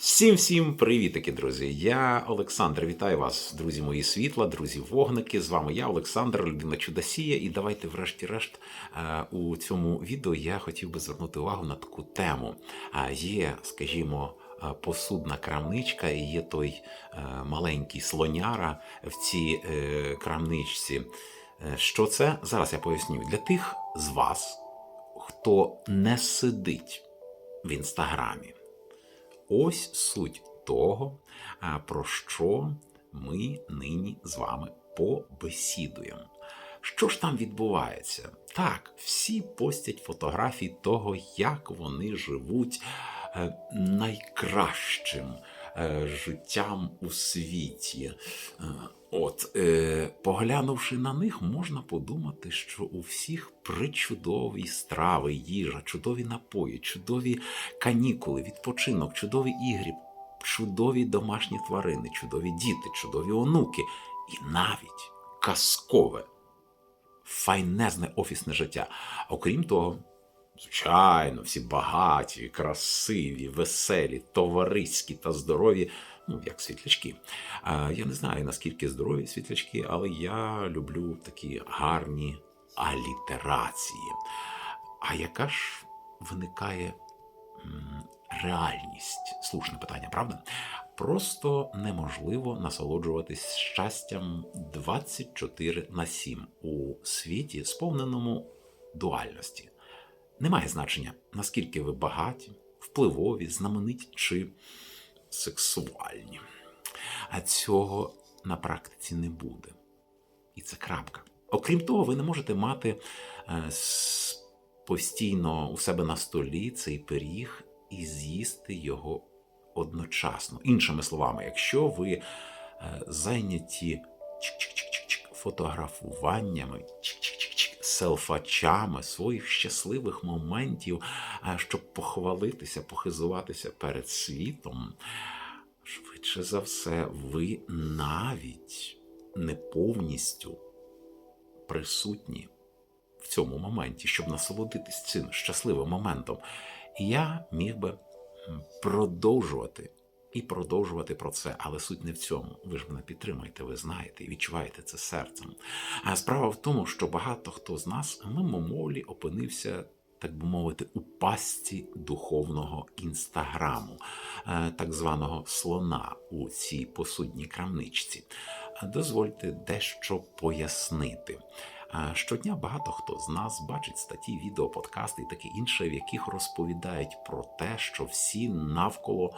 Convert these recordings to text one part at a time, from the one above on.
Всім всім привітики, друзі! Я Олександр. Вітаю вас, друзі мої світла, друзі вогники. З вами я, Олександр, людина Чудосія. І давайте, врешті-решт, е, у цьому відео я хотів би звернути увагу на таку тему. А Є, скажімо, е, посудна крамничка, і є той е, маленький слоняра в цій е, крамничці. Е, Що це? Зараз я поясню. Для тих з вас, хто не сидить в інстаграмі. Ось суть того, про що ми нині з вами побесідуємо. Що ж там відбувається? Так, всі постять фотографії того, як вони живуть е, найкращим е, життям у світі. Е, От, е, поглянувши на них, можна подумати, що у всіх причудові страви, їжа, чудові напої, чудові канікули, відпочинок, чудові ігри, чудові домашні тварини, чудові діти, чудові онуки і навіть казкове, файнезне офісне життя. Окрім того, звичайно, всі багаті, красиві, веселі, товариські та здорові, ну, як світлячки. А, Я не знаю, наскільки здорові світлячки, але я люблю такі гарні алітерації. А яка ж виникає реальність? Слушне питання, правда? Просто неможливо насолоджуватись щастям 24 на 7 у світі, сповненому дуальності. Немає значення, наскільки ви багаті, впливові, знамениті чи сексуальні. А цього на практиці не буде. І це крапка. Окрім того, ви не можете мати е, постійно у себе на столі цей пиріг і з'їсти його одночасно. Іншими словами, якщо ви е, зайняті фотографуваннями, чик-чик-чик-чик, селфачами своїх щасливих моментів, щоб похвалитися, похизуватися перед світом, швидше за все, ви навіть не повністю присутні в цьому моменті, щоб насолодитись цим щасливим моментом. І я міг би продовжувати і продовжувати про це, але суть не в цьому. Ви ж мене підтримуєте, ви знаєте і відчуваєте це серцем. А справа в тому, що багато хто з нас мимомолі опинився. Так би мовити, у пастці духовного інстаграму, е, так званого слона у цій посудній крамничці. Е, Дозвольте дещо пояснити. Е, Щодня багато хто з нас бачить статті, відео, подкасти і таке інше, в яких розповідають про те, що всі навколо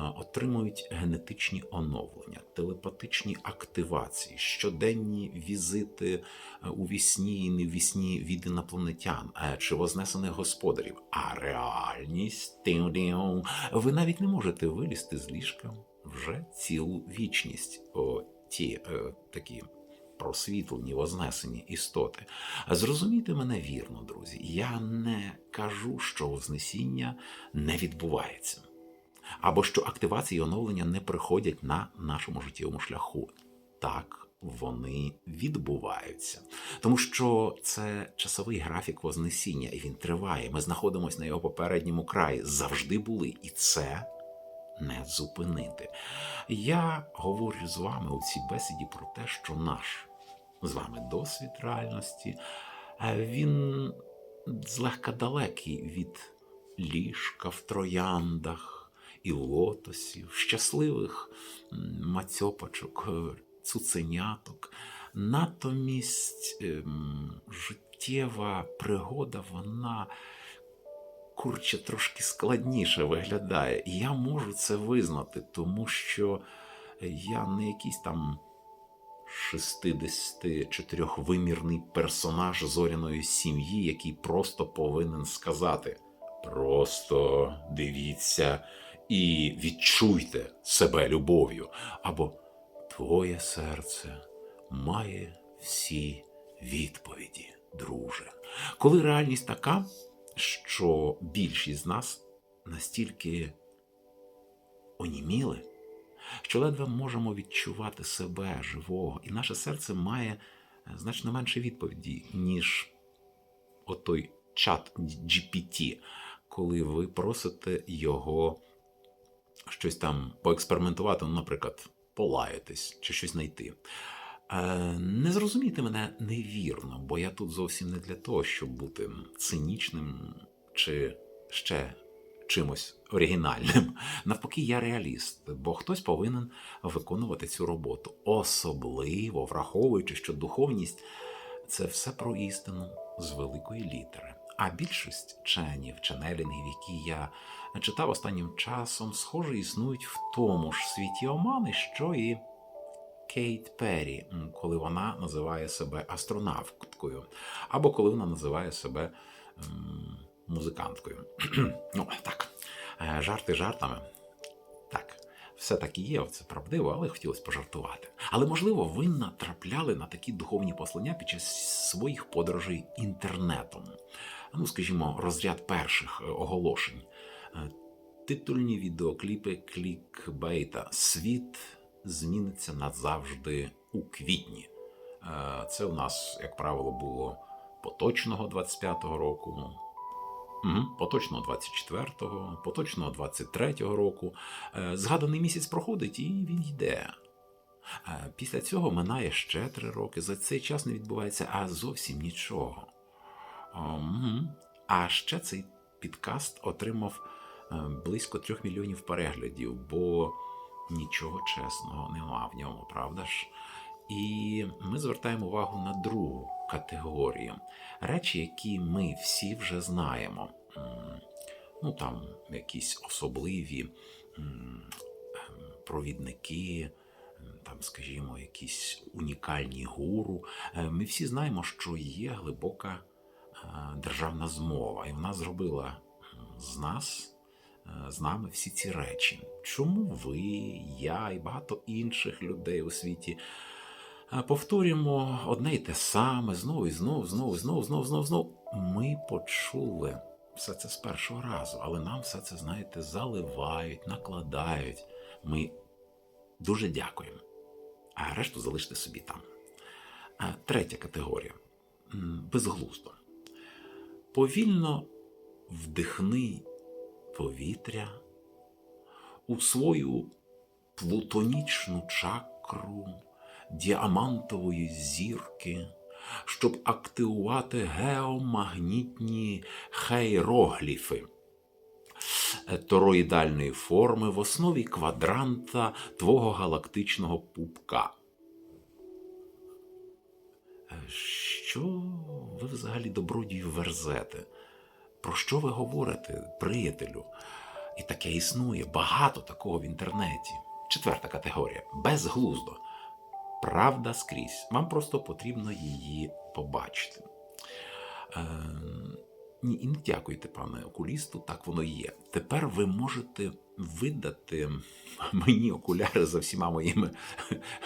отримують генетичні оновлення, телепатичні активації, щоденні візити е, у вісні і не вісні від інопланетян е, чи вознесених господарів. А реальність ви навіть не можете вилізти з ліжка вже цілу вічність. О, ті е, такі просвітлені, вознесені істоти. Зрозумійте мене вірно, друзі. Я не кажу, що Вознесіння не відбувається, або що активації і оновлення не приходять на нашому життєвому шляху. Так, вони відбуваються, тому що це часовий графік Вознесіння, і він триває. Ми знаходимося на його попередньому краї, завжди були, і це не зупинити. Я говорю з вами у цій бесіді про те, що наш з вами досвід реальності, е, він злегка далекий від ліжка в трояндах і лотосів, щасливих мацьопачок, е, цуценяток. Натомість ем, життєва пригода, вона курче трошки складніше виглядає. І я можу це визнати, тому що я не якийсь там 64-вимірний персонаж зоряної сім'ї, який просто повинен сказати: просто дивіться і відчуйте себе любов'ю. Або твоє серце має всі відповіді, друже. Коли реальність така, що більшість з нас настільки оніміли, що ледве можемо відчувати себе живого, і наше серце має е, значно менше відповіді, ніж отой чат GPT, коли ви просите його щось там поекспериментувати, ну, наприклад, полаятись чи щось знайти. Е, Не зрозумійте мене невірно, бо я тут зовсім не для того, щоб бути цинічним чи ще чимось оригінальним. Навпаки, я реаліст, бо хтось повинен виконувати цю роботу, особливо враховуючи, що духовність це все про істину з великої літери. А більшість вченів, ченелінгів, які я читав останнім часом, схоже, існують в тому ж світі омани, що і Кейт Перрі, коли вона називає себе астронавткою, або коли вона називає себе музиканткою. ну, так, е, жарти жартами. Так, все так і є, це правдиво, але хотілося пожартувати. Але, можливо, ви натрапляли на такі духовні послання під час своїх подорожей інтернетом. Ну, скажімо, розряд перших е, оголошень. Е, Титульні відеокліпи клікбейта Світ зміниться назавжди у квітні. Е, Це у нас, як правило, було поточного 25-го року. Поточного 24-го, поточного 23-го року. Згаданий місяць проходить і він йде. Після цього минає ще три роки. За цей час не відбувається а зовсім нічого. А ще цей підкаст отримав е, близько трьох мільйонів переглядів, бо нічого чесного нема в ньому, правда ж? І ми звертаємо увагу на другу категорію речі, які ми всі вже знаємо. Ну там якісь особливі ем, провідники, там, скажімо, якісь унікальні гуру. Е, Ми всі знаємо, що є глибока державна змова, і вона зробила з нас, е, з нами всі ці речі. Чому ви, я і багато інших людей у світі е, повторюємо одне й те саме знову і знову, знову, знову, знову, знову, знову. Ми почули все це з першого разу, але нам все це, знаєте, заливають, накладають. Ми дуже дякуємо. А решту залиште собі там. Третя категорія безглуздо. Повільно вдихни повітря у свою плутонічну чакру діамантової зірки, щоб активувати геомагнітні хейрогліфи е, тороїдальної форми в основі квадранта твого галактичного пупка. Що ви взагалі добродію верзете? Про що ви говорите, приятелю? І таке існує багато такого в інтернеті. Четверта категорія безглуздо. Правда скрізь. Вам просто потрібно її побачити. Е, ні, і не дякуйте, пане окулісту, так воно є. Тепер ви можете видати мені окуляри за всіма моїми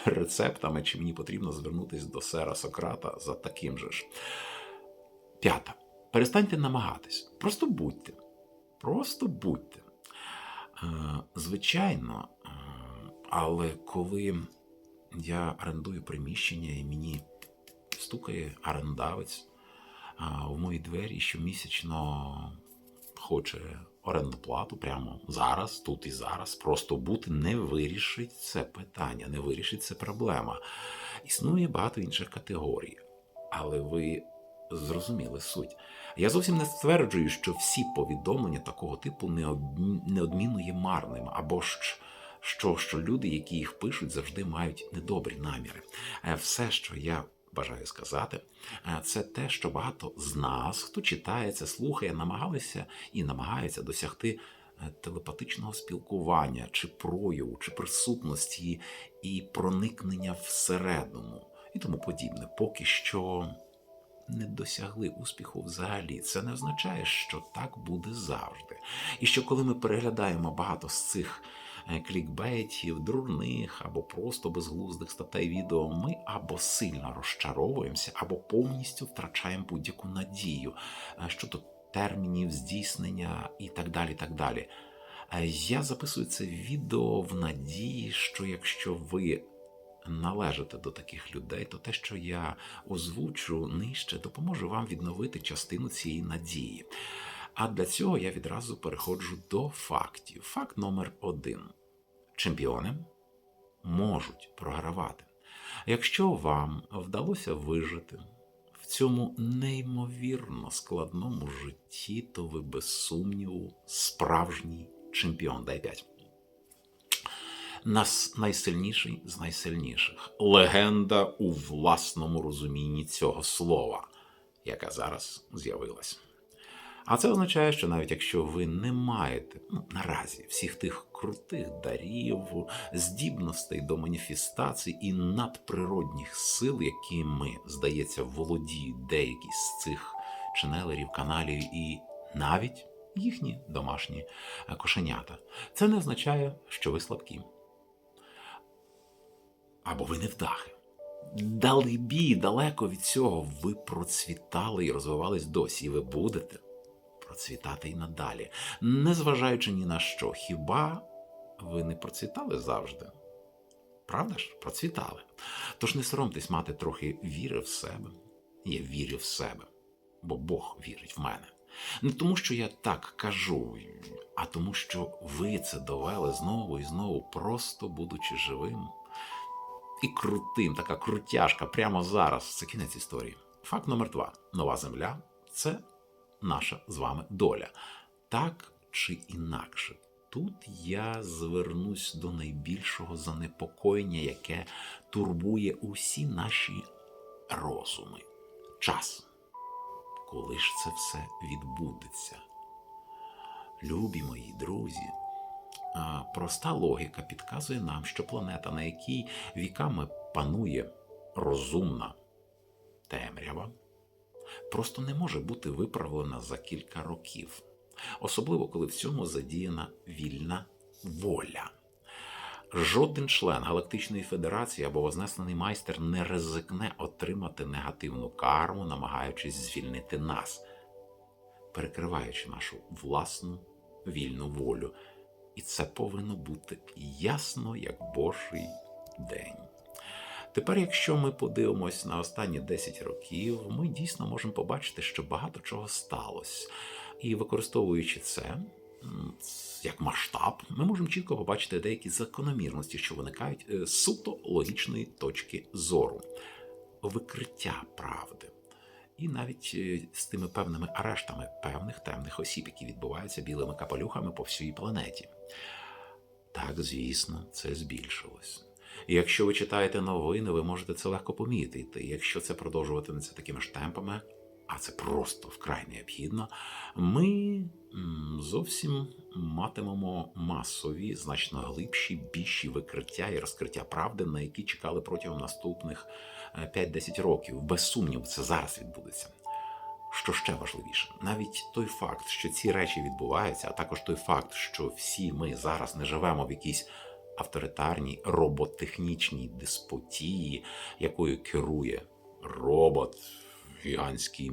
рецептами, чи мені потрібно звернутися до сера Сократа за таким же ж. П'ята. Перестаньте намагатись. Просто будьте. Просто будьте. Е, Звичайно, е, але коли я орендую приміщення і мені стукає орендавець у мої двері щомісячно хоче орендну плату прямо зараз, тут і зараз. Просто бути не вирішить це питання, не вирішить це проблема. Існує багато інших категорій, але ви зрозуміли суть. Я зовсім не стверджую, що всі повідомлення такого типу неодмі- неодмінно є марними, або ж що, що люди, які їх пишуть, завжди мають недобрі наміри. Е, Все, що я бажаю сказати, е, це те, що багато з нас, хто читає це, слухає, намагалися і намагаються досягти е, телепатичного спілкування, чи прояву, чи присутності і проникнення всередину і тому подібне. Поки що не досягли успіху взагалі. Це не означає, що так буде завжди. І що коли ми переглядаємо багато з цих клікбейтів, дурних або просто безглуздих статей відео, ми або сильно розчаровуємося, або повністю втрачаємо будь-яку надію е, щодо термінів, здійснення і так далі. так далі. Е, Я записую це відео в надії, що якщо ви належите до таких людей, то те, що я озвучу нижче, допоможе вам відновити частину цієї надії. А для цього я відразу переходжу до фактів. Факт номер один. чемпіони можуть програвати. Якщо вам вдалося вижити в цьому неймовірно складному житті, то ви без сумніву справжній чемпіон. Дай п'ять. Нас найсильніший з найсильніших. Легенда у власному розумінні цього слова, яка зараз з'явилась. А це означає, що навіть якщо ви не маєте ну, наразі всіх тих крутих дарів, здібностей до маніфестацій і надприродних сил, якими, здається, володіють деякі з цих ченелерів, каналів і навіть їхні домашні е, кошенята, це не означає, що ви слабкі. Або ви невдахи. Далебі, далеко від цього ви процвітали і розвивались досі, і ви будете процвітати і надалі, незважаючи ні на що. Хіба ви не процвітали завжди? Правда ж? Процвітали. Тож не соромтесь мати трохи віри в себе. Я вірю в себе, бо Бог вірить в мене. Не тому, що я так кажу, а тому, що ви це довели знову і знову, просто будучи живим і крутим, така крутяшка прямо зараз. Це кінець історії. Факт номер два: нова земля це наша з вами доля. Так чи інакше. Тут я звернусь до найбільшого занепокоєння, яке турбує усі наші розуми. Час. Коли ж це все відбудеться? Любі мої друзі, проста логіка підказує нам, що планета, на якій віками панує розумна темрява, просто не може бути виправлена за кілька років, особливо коли в цьому задіяна вільна воля. Жоден член Галактичної Федерації або вознесений майстер не ризикне отримати негативну карму, намагаючись звільнити нас, перекриваючи нашу власну вільну волю. І це повинно бути ясно, як Божий день. Тепер, якщо ми подивимось на останні 10 років, ми дійсно можемо побачити, що багато чого сталося. І використовуючи це як масштаб, ми можемо чітко побачити деякі закономірності, що виникають е, з суто логічної точки зору, викриття правди. І навіть е, з тими певними арештами певних темних осіб, які відбуваються білими капелюхами по всій планеті. Так, звісно, це збільшилось. Якщо ви читаєте новини, ви можете це легко помітити. Якщо це продовжуватиметься такими ж темпами, а це просто вкрай необхідно, ми зовсім матимемо масові, значно глибші, більші викриття і розкриття правди, на які чекали протягом наступних е, 5-10 років. Без сумніву, це зараз відбудеться. Що ще важливіше, навіть той факт, що ці речі відбуваються, а також той факт, що всі ми зараз не живемо в якійсь авторитарній роботехнічній деспотії, якою керує робот, гігантський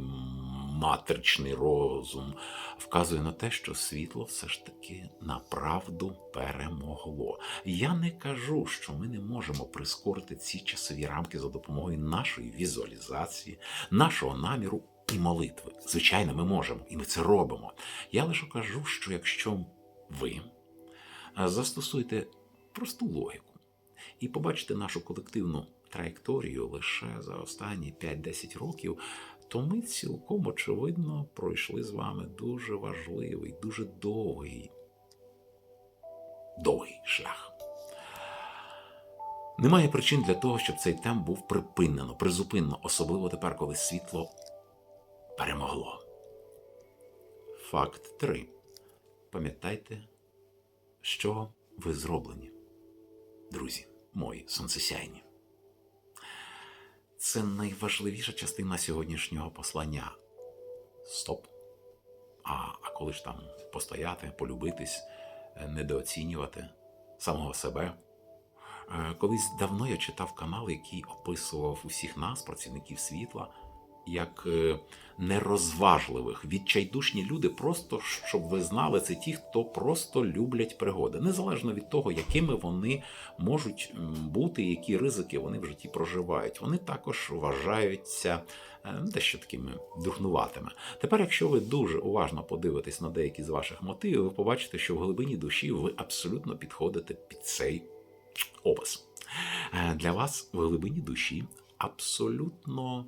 матричний розум, вказує на те, що світло все ж таки направду перемогло. Я не кажу, що ми не можемо прискорити ці часові рамки за допомогою нашої візуалізації, нашого наміру і молитви. Звичайно, ми можемо, і ми це робимо. Я лише кажу, що якщо ви е, застосуєте просту логіку і побачите нашу колективну траєкторію лише за останні 5-10 років, то ми цілком очевидно пройшли з вами дуже важливий, дуже довгий, довгий шлях. Немає причин для того, щоб цей темп був припинено, призупинено, особливо тепер, коли світло перемогло. Факт 3. Пам'ятайте, що ви зроблені, друзі мої сонцесяйні. Це найважливіша частина сьогоднішнього послання. Стоп. А, а коли ж там постояти, полюбитись, е, недооцінювати самого себе. Е, Колись давно я читав канал, який описував усіх нас, працівників світла, як е, нерозважливих, відчайдушні люди, просто щоб ви знали, це ті, хто просто люблять пригоди, незалежно від того, якими вони можуть бути, які ризики вони в житті проживають. Вони також вважаються е, дещо такими дурнуватими. Тепер, якщо ви дуже уважно подивитесь на деякі з ваших мотивів, ви побачите, що в глибині душі ви абсолютно підходите під цей опис. Е, Для вас в глибині душі абсолютно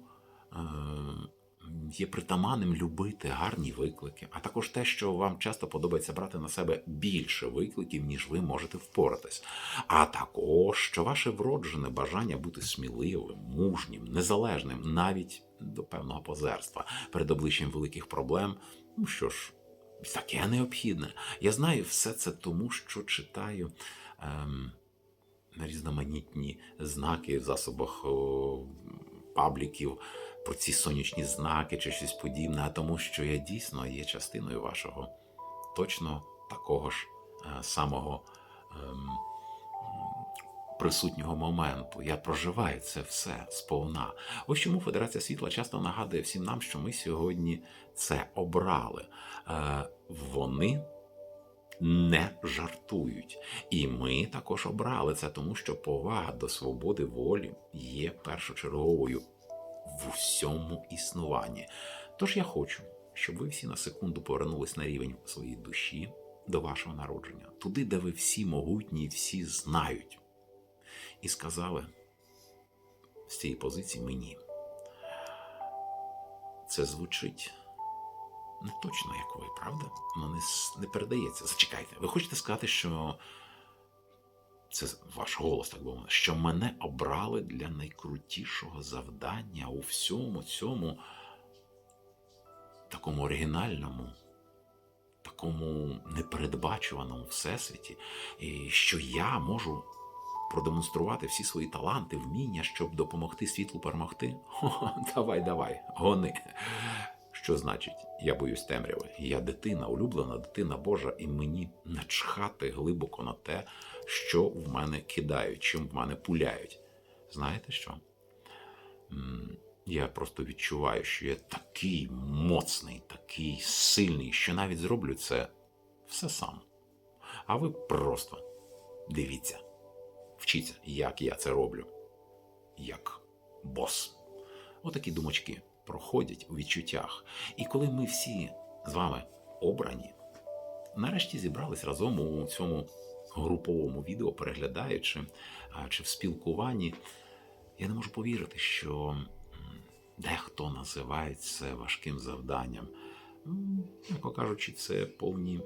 є притаманним любити гарні виклики, а також те, що вам часто подобається брати на себе більше викликів, ніж ви можете впоратись. А також що ваше вроджене бажання бути сміливим, мужнім, незалежним, навіть до певного позерства перед обличчям великих проблем. Ну що ж, таке необхідне. Я знаю все це тому, що читаю. Ем, різноманітні знаки в засобах о, пабліків про ці сонячні знаки чи щось подібне, а тому, що я дійсно є частиною вашого точно такого ж е, самого ем, присутнього моменту. Я проживаю це все сповна. Ось чому Федерація світла часто нагадує всім нам, що ми сьогодні це обрали. Е, вони не жартують. І ми також обрали це, тому що повага до свободи волі є першочерговою в усьому існуванні. Тож я хочу, щоб ви всі на секунду повернулись на рівень своєї душі до вашого народження, туди, де ви всі могутні, всі знають, і сказали з цієї позиції мені. Це звучить не точно, як ви, правда? Воно не, не передається. Зачекайте, ви хочете сказати, що це ваш голос, так би мовити, що мене обрали для найкрутішого завдання у всьому цьому такому оригінальному, такому непередбачуваному всесвіті, і що я можу продемонструвати всі свої таланти, вміння, щоб допомогти світлу перемогти? Хо, давай, давай, гони. Що значить, я боюсь темряви? Я дитина, улюблена дитина Божа, і мені начхати глибоко на те, що в мене кидають, чим в мене пуляють. Знаєте що? Я просто відчуваю, що я такий моцний, такий сильний, що навіть зроблю це все сам. А ви просто дивіться, вчіться, як я це роблю, як бос. Отакі думочки проходять у відчуттях. І коли ми всі з вами обрані, нарешті зібрались разом у цьому груповому відео, переглядаючи чи в спілкуванні, я не можу повірити, що дехто називає це важким завданням. М, М'яко кажучи, це повні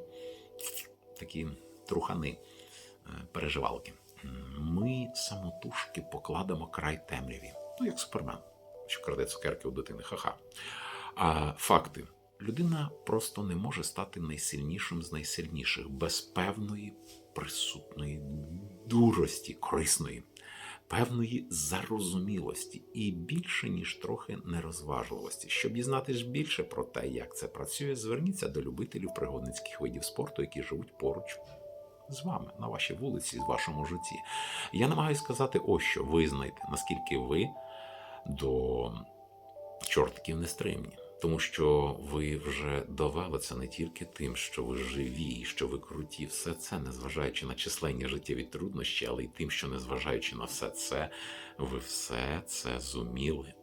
такі трухани, е, переживалки. Ми самотужки покладемо край темряві, ну як супермен що краде цукерки у дитини. Ха-ха. А факти. Людина просто не може стати найсильнішим з найсильніших без певної присутної дурості, корисної, певної зарозумілості і більше, ніж трохи нерозважливості. Щоб дізнатись більше про те, як це працює, зверніться до любителів пригодницьких видів спорту, які живуть поруч з вами на вашій вулиці, в вашому житті. Я намагаюся сказати, ось що визнайте, наскільки ви до чортиків нестримні. Тому що ви вже довели це не тільки тим, що ви живі, що ви круті, все це, незважаючи на численні життєві труднощі, але й тим, що незважаючи на все це, ви все це зуміли.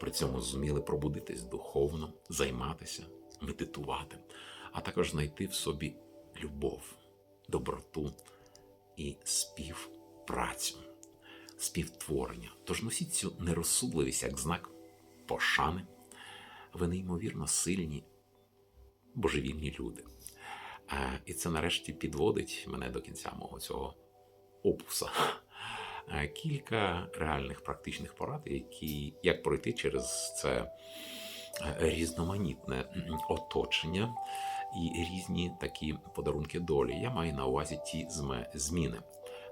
При цьому зуміли пробудитись духовно, займатися, медитувати, а також знайти в собі любов, доброту і співпрацю співтворення. Тож носіть цю нерозсудливість як знак пошани. Ви неймовірно сильні, божевільні люди. Е, І це нарешті підводить мене до кінця мого цього опуса. Е, Кілька реальних практичних порад, які як пройти через це е, різноманітне оточення і різні такі подарунки долі. Я маю на увазі ті зміни.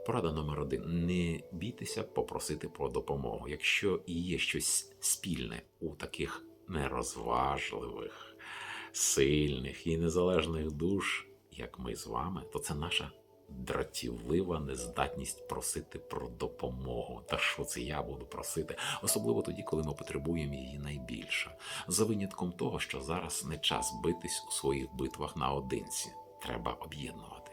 Порада номер один: не бійтеся попросити про допомогу. Якщо і є щось спільне у таких нерозважливих, сильних і незалежних душ, як ми з вами, то це наша дратівлива нездатність просити про допомогу. Та що це я буду просити? Особливо тоді, коли ми потребуємо її найбільше. За винятком того, що зараз не час битись у своїх битвах наодинці. Треба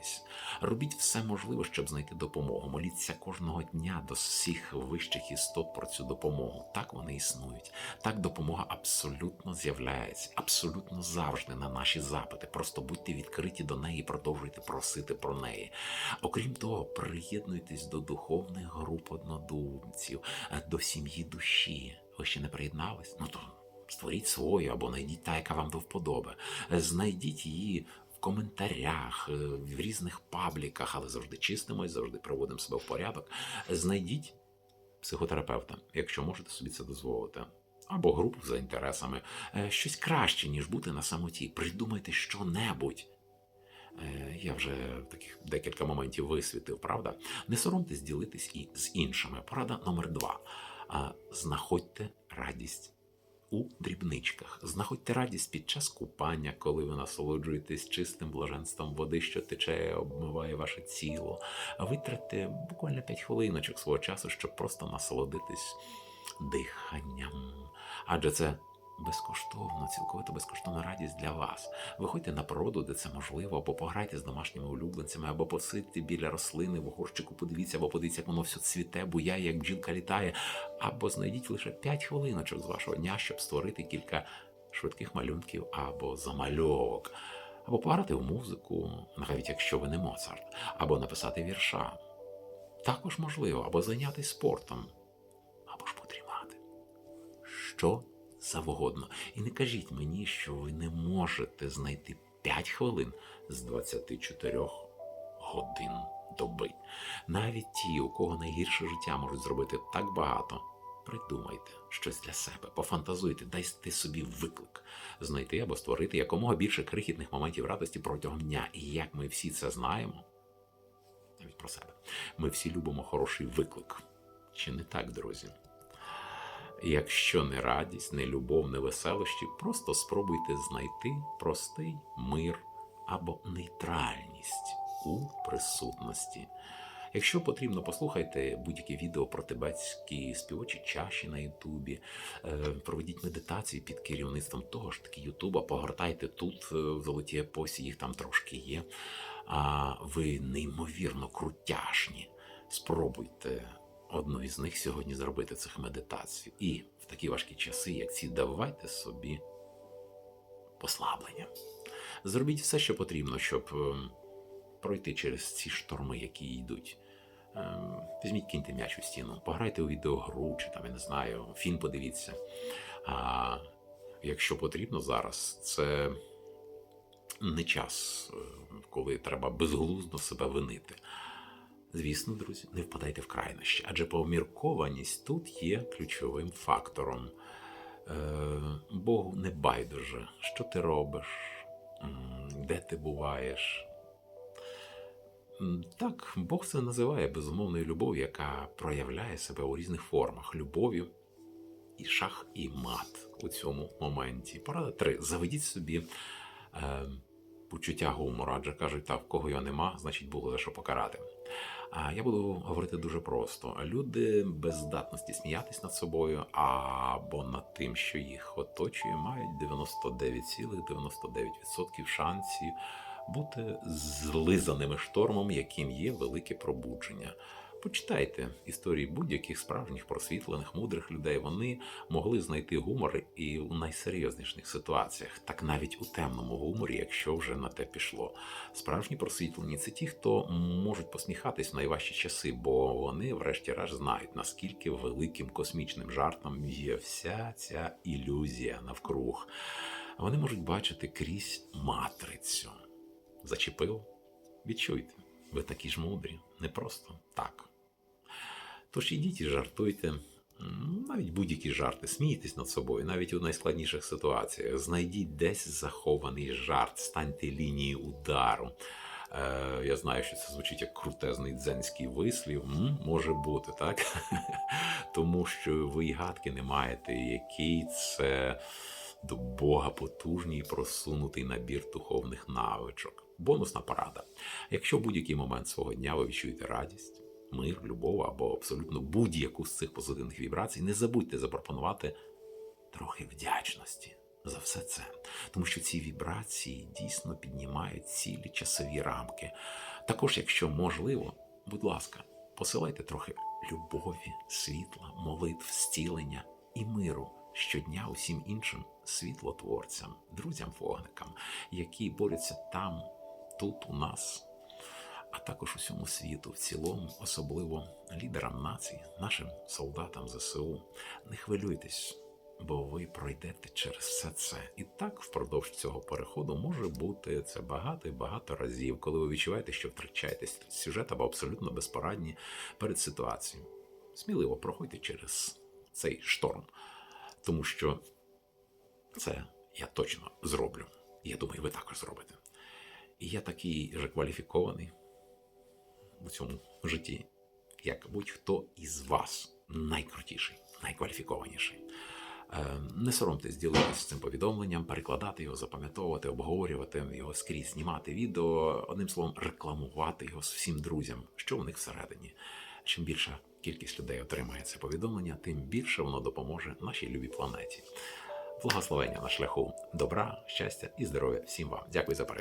об'єднуватись. Робіть все можливе, щоб знайти допомогу. Моліться кожного дня до всіх вищих істот про цю допомогу. Так вони існують. Так допомога абсолютно з'являється, абсолютно завжди на наші запити. Просто будьте відкриті до неї, і продовжуйте просити про неї. Окрім того, приєднуйтесь до духовних груп однодумців, е, до сім'ї душі. Ви ще не приєднались? Ну то створіть свою або знайдіть та, яка вам до вподоби. Е, Знайдіть її коментарях, е, в різних пабліках, але завжди чистимось, завжди приводимо себе в порядок. Знайдіть психотерапевта, якщо можете собі це дозволити. Або групу за інтересами. Е, Щось краще, ніж бути на самоті. Придумайте що-небудь. Е, Я вже таких декілька моментів висвітив, правда? Не соромтесь ділитись і з іншими. Порада номер два. Знаходьте радість у дрібничках. Знаходьте радість під час купання, коли ви насолоджуєтесь чистим блаженством води, що тече, обмиває ваше тіло. Витратьте буквально 5 хвилиночок свого часу, щоб просто насолодитись диханням. Адже це безкоштовно, цілковито безкоштовна радість для вас. Виходьте на природу, де це можливо, або пограйте з домашніми улюбленцями, або посидьте біля рослини в горщику, подивіться, або подивіться, як воно все цвіте, буяє, як бджілка літає, або знайдіть лише 5 хвилиночок з вашого дня, щоб створити кілька швидких малюнків або замальовок. Або пограти в музику, навіть якщо ви не Моцарт, або написати вірша. Також можливо, або зайнятися спортом, або ж подрімати. Що завгодно. І не кажіть мені, що ви не можете знайти 5 хвилин з 24 годин доби. Навіть ті, у кого найгірше життя можуть зробити так багато. Придумайте щось для себе, пофантазуйте, дайте собі виклик, знайти або створити якомога більше крихітних моментів радості протягом дня. І як ми всі це знаємо, навіть про себе, ми всі любимо хороший виклик. Чи не так, друзі? Якщо не радість, не любов, не веселощі, просто спробуйте знайти простий мир або нейтральність у присутності. Якщо потрібно, послухайте будь-які відео про тибетські співочі чаші на Ютубі, е, проведіть медитації під керівництвом того ж таки Ютуба, погортайте тут е, в золотій епосі, їх там трошки є. А ви неймовірно крутяшні. Спробуйте одну із них сьогодні зробити цих медитацій. І в такі важкі часи, як ці, давайте собі послаблення. Зробіть все, що потрібно, щоб ем, пройти через ці шторми, які йдуть. Ем, Візьміть киньте м'яч у стіну, пограйте у відеогру, чи там, я не знаю, фільм подивіться. А якщо потрібно зараз, це не час, е, коли треба безглуздо себе винити. Звісно, друзі, не впадайте в крайнощі, адже поміркованість тут є ключовим фактором. Е, Богу не байдуже, що ти робиш, де ти буваєш. Так, Бог це називає безумовною любов'ю, яка проявляє себе у різних формах любов'ю і шах, і мат у цьому моменті. Порада три. Заведіть собі е, почуття гумору, адже кажуть, так, в кого його нема, значить було за що покарати. А я буду говорити дуже просто: люди без здатності сміятись над собою або над тим, що їх оточує, мають 99,99% шансів бути злизаними штормом, яким є велике пробудження. Почитайте історії будь-яких справжніх просвітлених, мудрих людей. Вони могли знайти гумор і у найсерйозніших ситуаціях, так навіть у темному гуморі, якщо вже на те пішло. Справжні просвітлені це ті, хто можуть посміхатись в найважчі часи, бо вони, врешті-решт, знають, наскільки великим космічним жартом є вся ця ілюзія навкруг. Вони можуть бачити крізь матрицю. Зачепив? Відчуйте, ви такі ж мудрі, не просто так. Тож ідіть і жартуйте, навіть будь-які жарти, смійтесь над собою, навіть у найскладніших ситуаціях. Знайдіть десь захований жарт, станьте лінією удару. Е, я знаю, що це звучить як крутезний дзенський вислів. М, може бути, так? Тому що ви й гадки не маєте, який це до Бога потужний і просунутий набір духовних навичок. Бонусна порада. Якщо в будь-який момент свого дня ви відчуєте радість, мир, любов або абсолютно будь-яку з цих позитивних вібрацій, не забудьте запропонувати трохи вдячності за все це. Тому що ці вібрації дійсно піднімають цілі часові рамки. Також, якщо можливо, будь ласка, посилайте трохи любові, світла, молитв, зцілення і миру щодня усім іншим світлотворцям, друзям-вогникам, які борються там, тут у нас, а також усьому світу в цілому, особливо лідерам націй, нашим солдатам ЗСУ. Не хвилюйтесь, бо ви пройдете через все це. І так впродовж цього переходу може бути це багато і багато разів, коли ви відчуваєте, що втрачаєте сюжет або абсолютно безпорадні перед ситуацією. Сміливо проходьте через цей шторм, тому що це я точно зроблю. Я думаю, ви також зробите. І я такий же кваліфікований у цьому житті, як будь-хто із вас найкрутіший, найкваліфікованіший. Е, Не соромтесь ділитися цим повідомленням, перекладати його, запам'ятовувати, обговорювати його скрізь, знімати відео, одним словом, рекламувати його з всім друзям, що у них всередині. Чим більша кількість людей отримає це повідомлення, тим більше воно допоможе нашій любій планеті. Благословення на шляху добра, щастя і здоров'я всім вам. Дякую за перегляд.